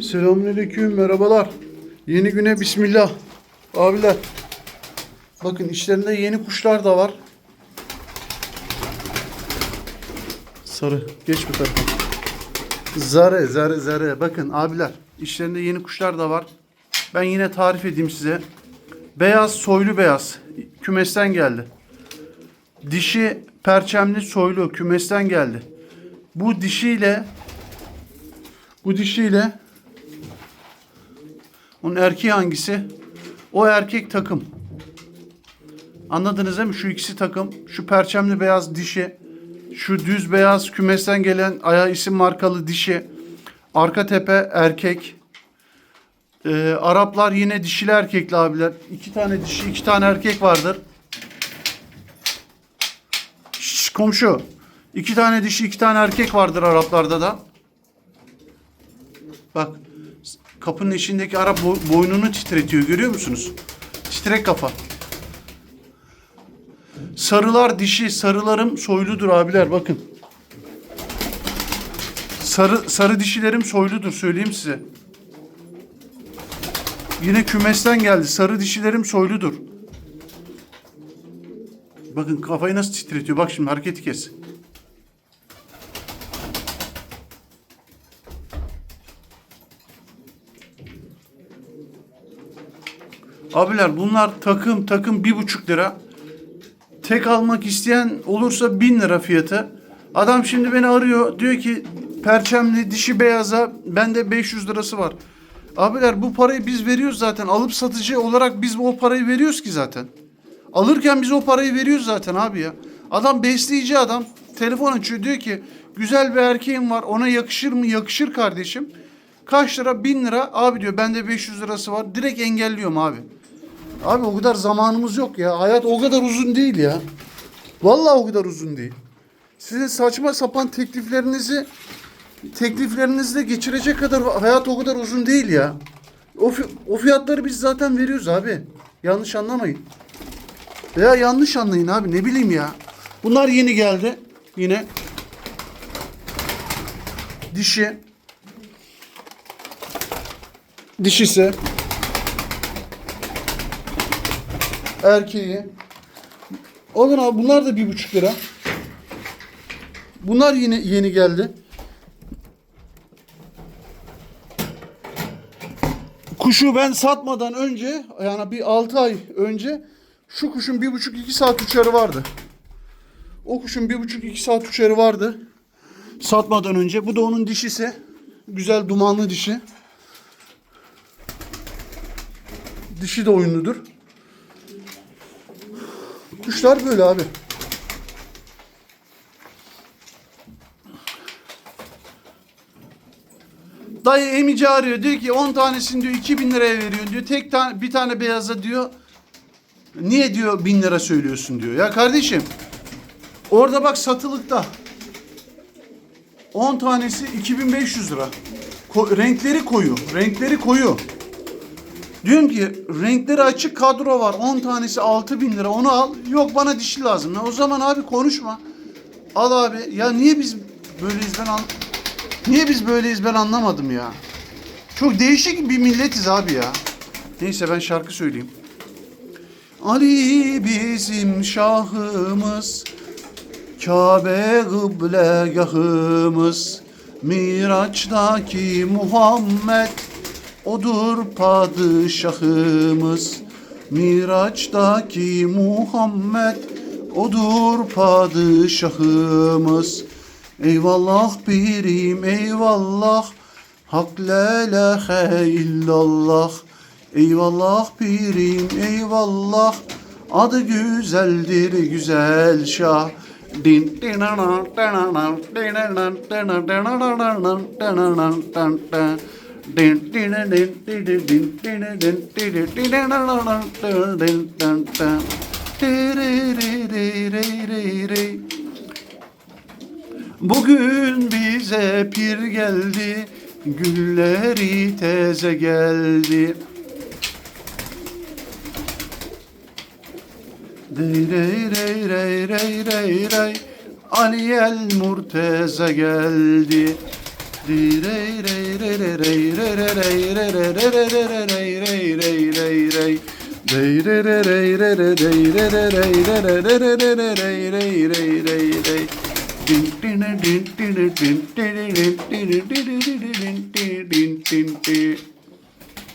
Selamünaleyküm, merhabalar. Yeni güne bismillah. Abiler. Bakın içlerinde yeni kuşlar da var. Sarı, geç bu tarafa. Zare, zare, zare. Bakın abiler, içlerinde yeni kuşlar da var. Ben yine tarif edeyim size. Beyaz, soylu beyaz. Kümesten geldi. Dişi perçemli soylu kümesten geldi. Bu dişiyle bu dişiyle onun erkeği hangisi? O erkek takım. Anladınız değil mi? Şu ikisi takım. Şu perçemli beyaz dişi. Şu düz beyaz kümesten gelen aya isim markalı dişi. Arka tepe erkek. Ee, Araplar yine dişili erkekli abiler. İki tane dişi, iki tane erkek vardır. Şşş, komşu. İki tane dişi, iki tane erkek vardır Araplarda da. Bak kapının içindeki Arap boy- boynunu titretiyor görüyor musunuz? Titrek kafa. Sarılar dişi, sarılarım soyludur abiler bakın. Sarı sarı dişilerim soyludur söyleyeyim size. Yine kümesten geldi. Sarı dişilerim soyludur. Bakın kafayı nasıl titretiyor. Bak şimdi hareketi kes. Abiler bunlar takım takım bir buçuk lira. Tek almak isteyen olursa bin lira fiyatı. Adam şimdi beni arıyor. Diyor ki perçemli dişi beyaza bende 500 lirası var. Abiler bu parayı biz veriyoruz zaten. Alıp satıcı olarak biz o parayı veriyoruz ki zaten. Alırken biz o parayı veriyoruz zaten abi ya. Adam besleyici adam. Telefon açıyor diyor ki güzel bir erkeğim var ona yakışır mı? Yakışır kardeşim. Kaç lira? Bin lira. Abi diyor bende 500 lirası var. Direkt engelliyorum abi. Abi o kadar zamanımız yok ya. Hayat o kadar uzun değil ya. Vallahi o kadar uzun değil. Sizin saçma sapan tekliflerinizi tekliflerinizle geçirecek kadar hayat o kadar uzun değil ya. O, o fiyatları biz zaten veriyoruz abi. Yanlış anlamayın. Veya yanlış anlayın abi ne bileyim ya. Bunlar yeni geldi. Yine. Dişi. Dişisi. Erkeği. Alın abi bunlar da bir buçuk lira. Bunlar yine yeni geldi. Kuşu ben satmadan önce yani bir 6 ay önce şu kuşun bir buçuk iki saat uçarı vardı. O kuşun bir buçuk iki saat uçarı vardı. Satmadan önce. Bu da onun dişisi. Güzel dumanlı dişi. Dişi de oyunludur. Kuşlar böyle abi. Dayı emici arıyor. Diyor ki 10 tanesini diyor 2000 liraya veriyorsun diyor. Tek tane bir tane beyaza diyor. Niye diyor 1000 lira söylüyorsun diyor. Ya kardeşim orada bak satılıkta 10 tanesi 2500 lira. Ko- renkleri koyu. Renkleri koyu. Diyorum ki renkleri açık kadro var. 10 tanesi 6000 lira. Onu al. Yok bana dişi lazım. Ya o zaman abi konuşma. Al abi. Ya niye biz böyleyiz ben an Niye biz böyleyiz ben anlamadım ya. Çok değişik bir milletiz abi ya. Neyse ben şarkı söyleyeyim. Ali bizim şahımız Kabe kıblegahımız Miraç'taki Muhammed Odur padişahımız Miraç'taki Muhammed. Odur padişahımız Eyvallah birim eyvallah. Hak la ilahe illallah. Eyvallah pirim eyvallah. Adı güzeldir güzel şah. Din Bugün bize pir geldi, gülleri teze geldi. Rey rey rey rey rey rey Ali el Murteza geldi. Din.